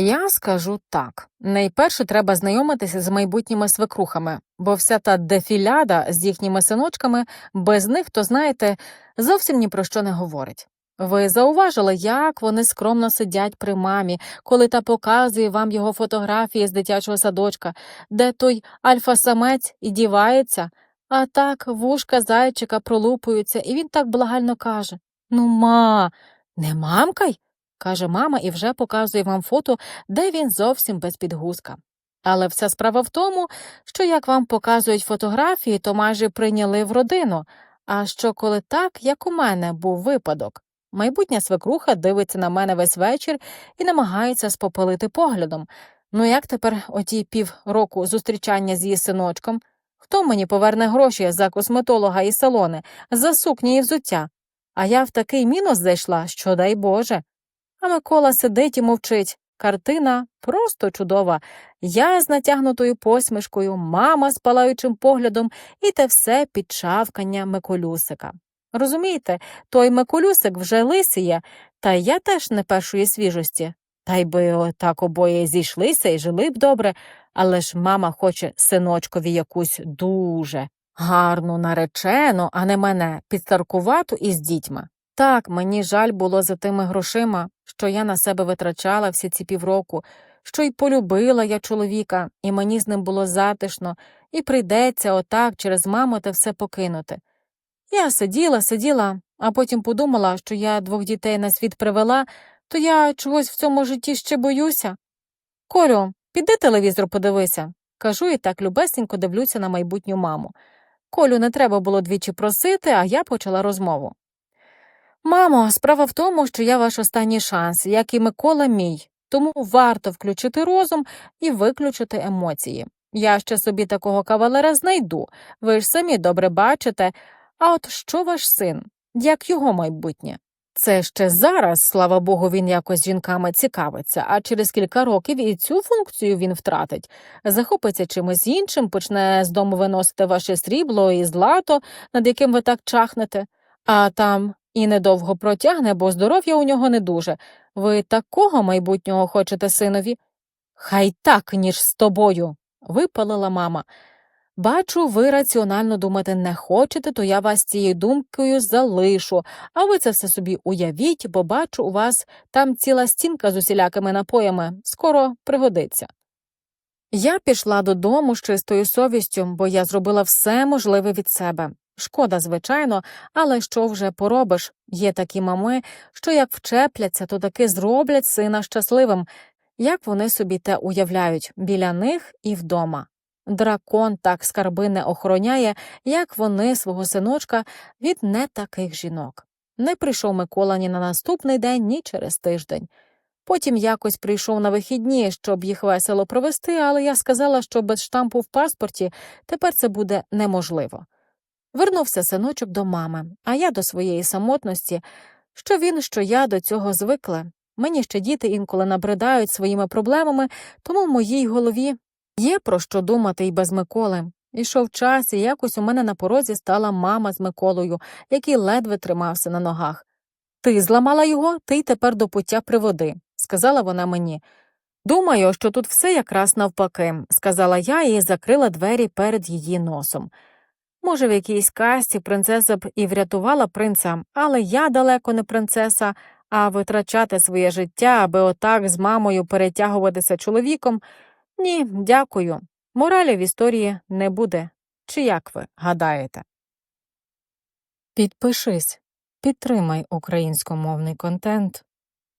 Я скажу так: найперше треба знайомитися з майбутніми свекрухами, бо вся та дефіляда з їхніми синочками без них, то знаєте, зовсім ні про що не говорить. Ви зауважили, як вони скромно сидять при мамі, коли та показує вам його фотографії з дитячого садочка, де той альфа-самець і дівається, а так вушка зайчика пролупуються, і він так благально каже: Ну, ма, не мамкай? Каже мама і вже показує вам фото, де він зовсім без підгузка. Але вся справа в тому, що як вам показують фотографії, то майже прийняли в родину. А що коли так, як у мене був випадок? Майбутня свекруха дивиться на мене весь вечір і намагається спопалити поглядом. Ну як тепер оті півроку зустрічання з її синочком? Хто мені поверне гроші за косметолога і салони, за сукні і взуття? А я в такий мінус зайшла, що дай Боже. А Микола сидить і мовчить. Картина просто чудова. Я з натягнутою посмішкою, мама з палаючим поглядом, і те все під чавкання Миколюсика. Розумієте, той Миколюсик вже лисіє, та я теж не першої свіжості. Та й би отак обоє зійшлися і жили б добре, але ж мама хоче синочкові якусь дуже гарну наречену, а не мене, підстаркувату із дітьми. Так, мені жаль було за тими грошима, що я на себе витрачала всі ці півроку, що й полюбила я чоловіка, і мені з ним було затишно, і прийдеться отак через маму те все покинути. Я сиділа, сиділа, а потім подумала, що я двох дітей на світ привела, то я чогось в цьому житті ще боюся. Колю, піди телевізор подивися. Кажу і так любесенько дивлюся на майбутню маму. Колю не треба було двічі просити, а я почала розмову. Мамо, справа в тому, що я ваш останній шанс, як і Микола мій, тому варто включити розум і виключити емоції. Я ще собі такого кавалера знайду, ви ж самі добре бачите. А от що ваш син, як його майбутнє? Це ще зараз, слава Богу, він якось жінками цікавиться, а через кілька років і цю функцію він втратить, захопиться чимось іншим, почне з дому виносити ваше срібло і злато, над яким ви так чахнете, а там і недовго протягне, бо здоров'я у нього не дуже. Ви такого майбутнього хочете синові? Хай так, ніж з тобою, випалила мама. Бачу, ви раціонально думати не хочете, то я вас цією думкою залишу, а ви це все собі уявіть, бо бачу, у вас там ціла стінка з усілякими напоями скоро пригодиться. Я пішла додому з чистою совістю, бо я зробила все можливе від себе. Шкода, звичайно, але що вже поробиш? Є такі мами, що як вчепляться, то таки зроблять сина щасливим, як вони собі те уявляють біля них і вдома. Дракон так скарби не охороняє, як вони свого синочка від не таких жінок. Не прийшов Микола ні на наступний день, ні через тиждень. Потім якось прийшов на вихідні, щоб їх весело провести, але я сказала, що без штампу в паспорті тепер це буде неможливо. Вернувся синочок до мами, а я до своєї самотності, що він, що я до цього звикла. Мені ще діти інколи набридають своїми проблемами, тому в моїй голові є про що думати й без Миколи. Ішов час, і якось у мене на порозі стала мама з Миколою, який ледве тримався на ногах. Ти зламала його, ти й тепер до пуття приводи, сказала вона мені. Думаю, що тут все якраз навпаки, сказала я і закрила двері перед її носом. Може, в якійсь касті принцеса б і врятувала принца, але я далеко не принцеса, а витрачати своє життя, аби отак з мамою перетягуватися чоловіком. Ні, дякую. Моралі в історії не буде. Чи як ви гадаєте? Підпишись, підтримай українськомовний контент.